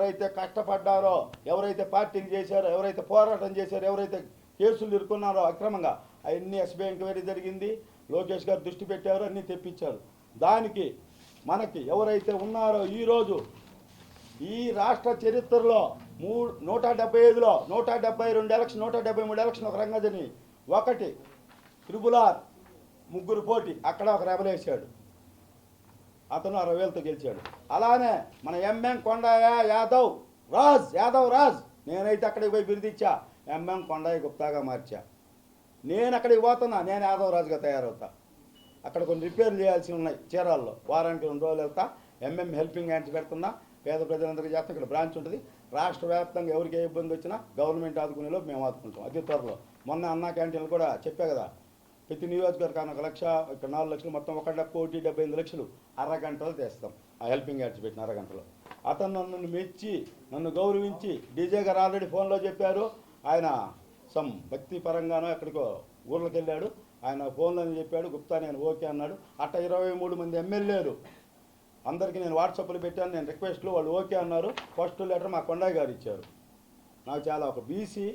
ఎవరైతే కష్టపడ్డారో ఎవరైతే పార్టీకి చేశారో ఎవరైతే పోరాటం చేశారో ఎవరైతే కేసులు ఇరుకున్నారో అక్రమంగా అవన్నీ ఎస్బీఐ ఎంక్వైరీ జరిగింది. లోకేష్ గారు దృష్టి పెట్టారు అన్నీ తెప్పించారు. దానికి మనకి ఎవరైతే ఉన్నారో ఈరోజు ఈ రాష్ట్ర చరిత్రలో మూడు నూట డెబ్బై ఐదులో నూట డెబ్బై రెండు ఎలక్షన్ నూట డెబ్బై మూడు ఎలక్షన్ ఒక రంగజని. ఒకటి త్రిపులార్ ముగ్గురు పోటీ అక్కడ ఒక రెబలేశాడు అతను అరవై వేలతో గెలిచాడు. అలానే మన ఎంఎం కొండయ్య యాదవ్ రాజ్ యాదవ్ రాజ్ నేనైతే అక్కడికి పోయి బిరుదిచ్చా ఎంఎం కొండయ్య గుప్తాగా మార్చా. నేను అక్కడికి పోతున్నా నేను యాదవ్ రాజుగా తయారవుతా. అక్కడ కొన్ని రిపేర్లు చేయాల్సి ఉన్నాయి చీరాల్లో. వారానికి రెండు రోజులు వెళ్తా ఎంఎం హెల్పింగ్ హ్యాండ్స్ పెడుతున్నా. పేద ప్రజలందరికీ చేస్తాం ఇక్కడ బ్రాంచ్ ఉంటుంది. రాష్ట్ర వ్యాప్తంగా ఎవరికి ఏ ఇబ్బంది వచ్చినా గవర్నమెంట్ ఆదుకునేలో మేము ఆదుకుంటాం. అతి త్వరలో. మొన్న అన్నా క్యాంటీన్లు కూడా చెప్పా కదా ప్రతి నియోజకవర్గానికి ఒక లక్ష ఇక్కడ నాలుగు లక్షలు మొత్తం ఒక కోటి డెబ్బై ఎనిమిది లక్షలు అరగంటలో తెస్తాం. ఆ హెల్పింగ్ హ్యాండ్స్ పెట్టిన అరగంటలో. అతను నన్ను మెచ్చి నన్ను గౌరవించి డీజే గారు ఆల్రెడీ ఫోన్లో చెప్పారు. ఆయన సమ్ భక్తి పరంగానో ఎక్కడికో ఊర్లోకి వెళ్ళాడు. ఆయన ఫోన్లో చెప్పాడు గుప్తా నేను ఓకే అన్నాడు. అట్ట ఇరవై మూడు మంది ఎమ్మెల్యేలు అందరికీ నేను వాట్సాప్లో పెట్టాను నేను రిక్వెస్ట్లు వాళ్ళు ఓకే అన్నారు. ఫస్ట్ లెటర్ మా కొండయ్య గారు ఇచ్చారు. నాకు చాలా ఒక బీసీ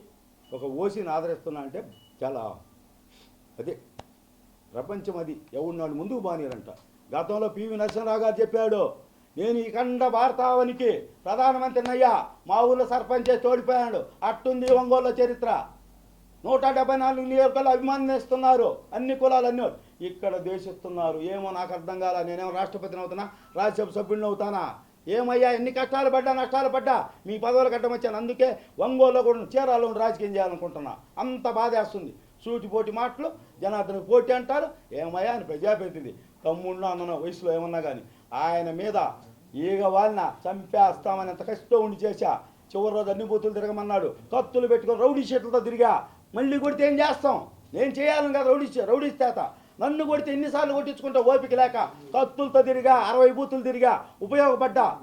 ఒక ఓసీని ఆదరిస్తున్నా అంటే చాలా అదే ప్రపంచం అది. ఎవరినాడు ముందుకు బానిరంట గతంలో పివి నరసింహరావు గారు చెప్పాడు నేను ఈ ఖండ భారతావనికి ప్రధానమంత్రిని అయ్యా మా ఊళ్ళో సర్పంచ్ తోడిపోయాడు. అట్టుంది ఒంగోలు చరిత్ర. నూట డెబ్బై నాలుగు నియోజకాలు అభిమానిస్తున్నారు. అన్ని కులాలు అన్ని ఇక్కడ దేశిస్తున్నారు. ఏమో నాకు అర్థం కాల నేనేమో రాష్ట్రపతిని అవుతానా రాజ్యసభ సభ్యుడిని అవుతానా? ఏమయ్యా ఎన్ని కష్టాలు పడ్డా నష్టాలు పడ్డా? మీ పదవులు కట్టమొచ్చాను అందుకే ఒంగోలులో కూడా చీరాల్లో రాజకీయం చేయాలనుకుంటున్నా. అంత బాధేస్తుంది. సూటిపోటి మాటలు జనార్దన్ పోటీ అంటారు. ఏమయ్యా అని ప్రజాప్రతినిధి తమ్ముడు అన్న వయసులో ఏమన్నా కానీ ఆయన మీద ఈగ వాళ్ళ చంపేస్తామని ఎంత కష్టం ఉండి చేశా. చివరి రోజు అన్ని బూతులు తిరగమన్నాడు. కత్తులు పెట్టుకొని రౌడీ షీట్లతో తిరిగా. మళ్ళీ కొడితే ఏం చేస్తాం? నేను చేయాలని కదా రౌడీ రౌడీ చేత నన్ను కొడితే ఎన్నిసార్లు కొట్టించుకుంటా ఓపిక లేక. కత్తులతో తిరిగా అరవై బూతులు తిరిగా. ఉపయోగపడ్డా?